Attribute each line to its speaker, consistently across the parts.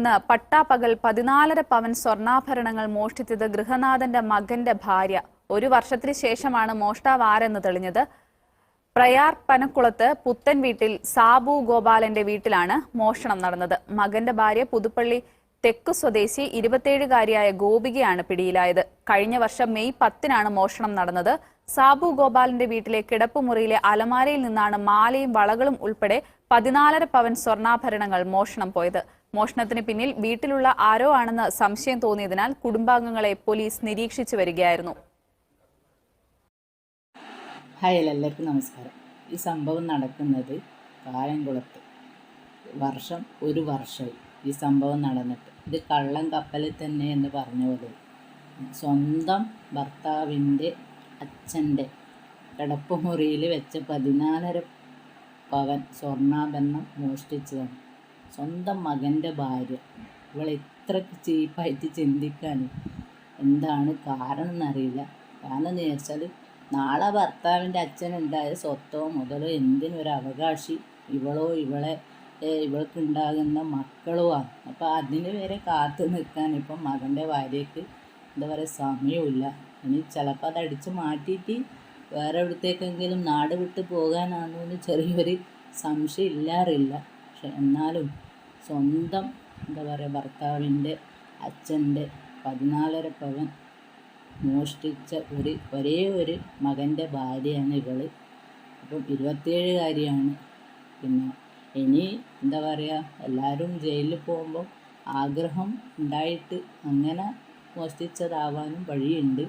Speaker 1: നിന്ന് പട്ടാപ്പകൽ പതിനാലര പവൻ സ്വർണാഭരണങ്ങൾ മോഷ്ടിച്ചത് ഗൃഹനാഥന്റെ മകന്റെ ഭാര്യ. ഒരു വർഷത്തിന് ശേഷമാണ് മോഷ്ടാവ് ആരെന്ന് തെളിഞ്ഞത്. പ്രയാർ പനക്കുളത്ത് പുത്തൻ വീട്ടിൽ സാബു ഗോപാലന്റെ വീട്ടിലാണ് മോഷണം നടന്നത്. മകന്റെ ഭാര്യ പുതുപ്പള്ളി തെക്കു സ്വദേശി ഇരുപത്തിയേഴുകാരിയായ ഗോപികയാണ് പിടിയിലായത്. കഴിഞ്ഞ വർഷം മെയ് പത്തിനാണ് മോഷണം നടന്നത്. സാബു ഗോപാലിന്റെ വീട്ടിലെ കിടപ്പുമുറിയിലെ അലമാരയിൽ നിന്നാണ് മാലയും വളകളും ഉൾപ്പെടെ പതിനാലര പവൻ സ്വർണാഭരണങ്ങൾ മോഷണം പോയത്. മോഷണത്തിന് പിന്നിൽ വീട്ടിലുള്ള ആരോ ആണെന്ന് സംശയം തോന്നിയതിനാൽ കുടുംബാംഗങ്ങളെ പോലീസ് നിരീക്ഷിച്ചു വരികയായിരുന്നു.
Speaker 2: ഹായ് എല്ലാവർക്കും നമസ്കാരം. ഈ സംഭവം നടക്കുന്നത് കായംകുളത്ത്. വർഷം ഒരു വർഷമായി ഈ സംഭവം നടന്നിട്ട്. ഇത് കള്ളൻ കപ്പലിൽ തന്നെ എന്ന് പറഞ്ഞോളൂ സ്വന്തം ഭർത്താവിന്റെ അച്ഛന്റെ കിടപ്പുമുറിയിൽ വെച്ച പതിനാലര പവൻ സ്വർണാഭരണം മോഷ്ടിച്ചതാണ്. സ്വന്തം മകന്റെ ഭാര്യ. ഇവൾ ഇത്രക്ക് ചീപ്പായിട്ട് ചിന്തിക്കാൻ എന്താണ് കാരണം എന്നറിയില്ല കാരണം എന്ന് വെച്ചാൽ നാളെ ഭർത്താവിന്റെ അച്ഛനുണ്ടായ സ്വത്തോ മുതലോ എന്തിനൊരു അവകാശി ഇവളോ ഇവളെ ഇവൾക്കുണ്ടാകുന്ന മക്കളുമാണ് അപ്പോൾ അതിന് വരെ കാത്തു നിൽക്കാൻ ഇപ്പം മകന്റെ ഭാര്യയ്ക്ക് എന്താ പറയുക സമയമില്ല ഇനി ചിലപ്പോൾ അത് അടിച്ച് മാറ്റിയിട്ട് വേറെ എവിടത്തേക്കെങ്കിലും നാട് വിട്ട് പോകാനാണെന്ന് ചെറിയൊരു സംശയം ഇല്ലാറില്ല. പക്ഷെ എന്നാലും സ്വന്തം എന്താ പറയുക ഭർത്താവിന്റെ അച്ഛന്റെ പതിനാലര പവൻ മോഷ്ടിച്ച ഒരു ഒരേ ഒരു മകന്റെ ഭാര്യയാണ് ഇവൾ അപ്പം ഇരുപത്തിയേഴുകാരിയാണ് പിന്നെ ഇനി എന്താ പറയുക എല്ലാവരും ജയിലിൽ പോകുമ്പോൾ ആഗ്രഹം ഉണ്ടായിട്ട് അങ്ങനെ മോഷ്ടിച്ചതാവാനും വഴിയുണ്ട്.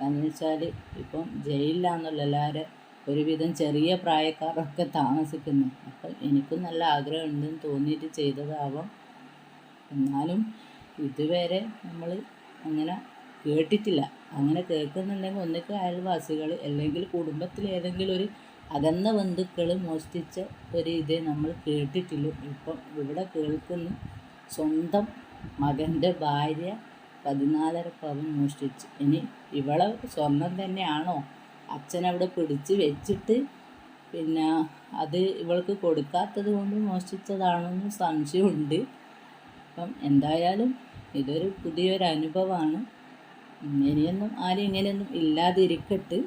Speaker 2: കാരണം വെച്ചാൽ ഇപ്പം ജയിലിലാണല്ലോ എല്ലാവരും ഒരുവിധം ചെറിയ പ്രായക്കാരൊക്കെ താമസിക്കുന്നു. അപ്പം എനിക്കും നല്ല ആഗ്രഹം ഉണ്ടെന്ന് തോന്നിയിട്ട് ചെയ്തതാവാം. എന്നാലും ഇതുവരെ നമ്മൾ അങ്ങനെ കേട്ടിട്ടില്ല. അങ്ങനെ കേൾക്കുന്നുണ്ടെങ്കിൽ ഒന്നിക്ക് അയൽവാസികൾ അല്ലെങ്കിൽ കുടുംബത്തിൽ ഏതെങ്കിലും ഒരു അകന്ന ബന്ധുക്കൾ മോഷ്ടിച്ച ഒരു ഇതേ നമ്മൾ കേട്ടിട്ടില്ല. ഇപ്പം ഇവിടെ കേൾക്കുന്നു. സ്വന്തം മകന്റെ ഭാര്യ പതിനാലര പവൻ മോഷ്ടിച്ചു. ഇനി ഇവളെ സ്വർണം തന്നെയാണോ? അച്ഛനവിടെ പിടിച്ച് വെച്ചിട്ട് പിന്നെ അത് ഇവൾക്ക് കൊടുക്കാത്തത് കൊണ്ട് മോഷ്ടിച്ചതാണെന്ന് സംശയമുണ്ട്. അപ്പം എന്തായാലും ഇതൊരു പുതിയൊരു അനുഭവമാണ് ഇനിയൊന്നും ആരും ഇങ്ങനെയൊന്നും ഇല്ലാതിരിക്കട്ട്.